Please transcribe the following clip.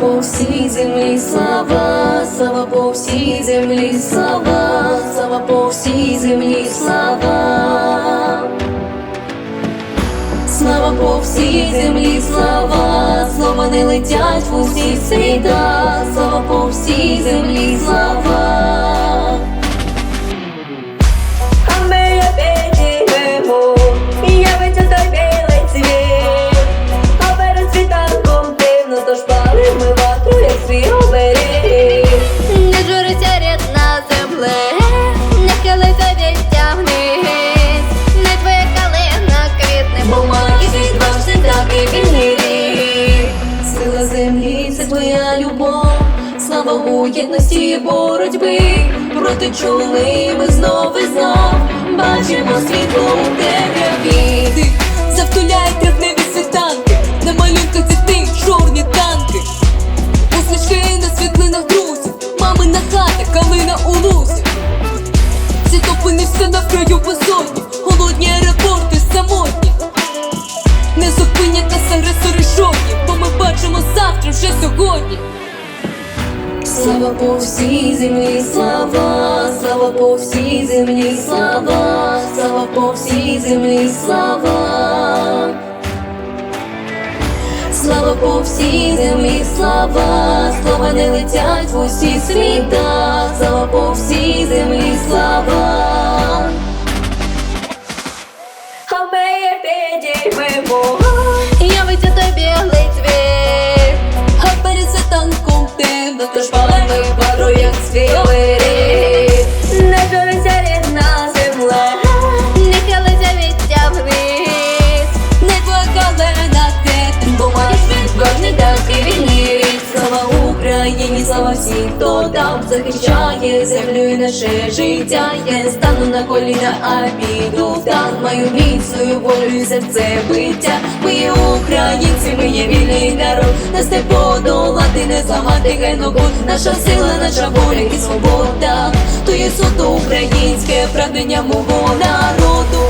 по всій землі, слава, слава по всій землі, слава, слава по всій землі, слава. Слава по всій землі, слава, слова не летять в усі світа, слава по всій землі, слава. Слава у єдності боротьби. Проти чули ми знов і знов бачимо світло у темряві. Завтуляйте в небі світанки, на дітей Слава по всій землі, слава, слава по всій землі, слава, слава по всій землі, слава. Слава по всій землі, слава, слова не летять в усі світа, слава по всій землі, слава. А ми підіймемо, явиться той білий цвіт. Не журиться рідна земля, Не хилиться не так і вільний. Слава Україні, слава всім, хто там захищає землю і наше життя. Я стану на коліна, а піду в танк. Маю міцною волю і серце биття. Ми є українці, ми є вільний народ. Не подолати, не зламати генобу, Наша сила, наша воля і свобода. То є суто українське прагнення мого народу.